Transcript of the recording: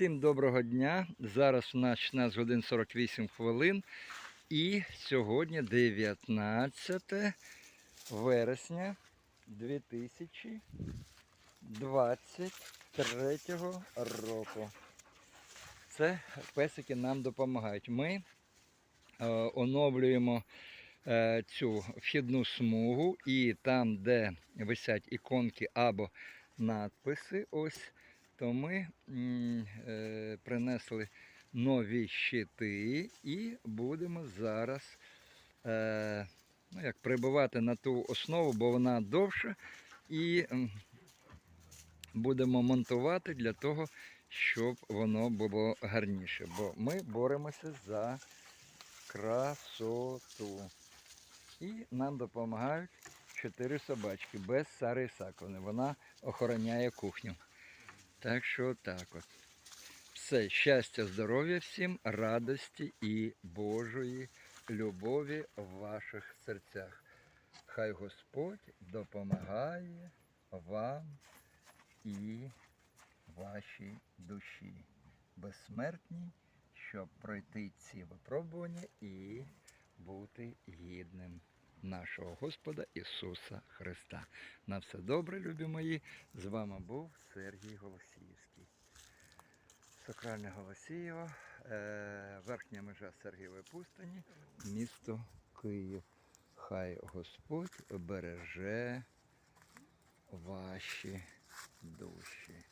Всім доброго дня. Зараз у нас 16 годин 48 хвилин. І сьогодні 19 вересня 2023 року. Це песики нам допомагають. Ми е, оновлюємо е, цю вхідну смугу і там, де висять іконки або надписи, ось, то ми е, принесли нові щити і будемо зараз е, ну, як, прибувати на ту основу, бо вона довша, і будемо монтувати для того, щоб воно було гарніше. Бо ми боремося за красоту. І нам допомагають чотири собачки без Сари Ісаковни. Вона охороняє кухню. Так що так от. Все, щастя, здоров'я всім, радості і Божої любові в ваших серцях. Хай Господь допомагає вам і вашій душі. Безсмертній, щоб пройти ці випробування і бути гідним нашого Господа Ісуса Христа. На все добре, любі мої. З вами був Сергій Голосіївський. Сакральне Голосіїво, е, верхня межа Сергієвої пустині, місто Київ. Хай Господь береже ваші душі.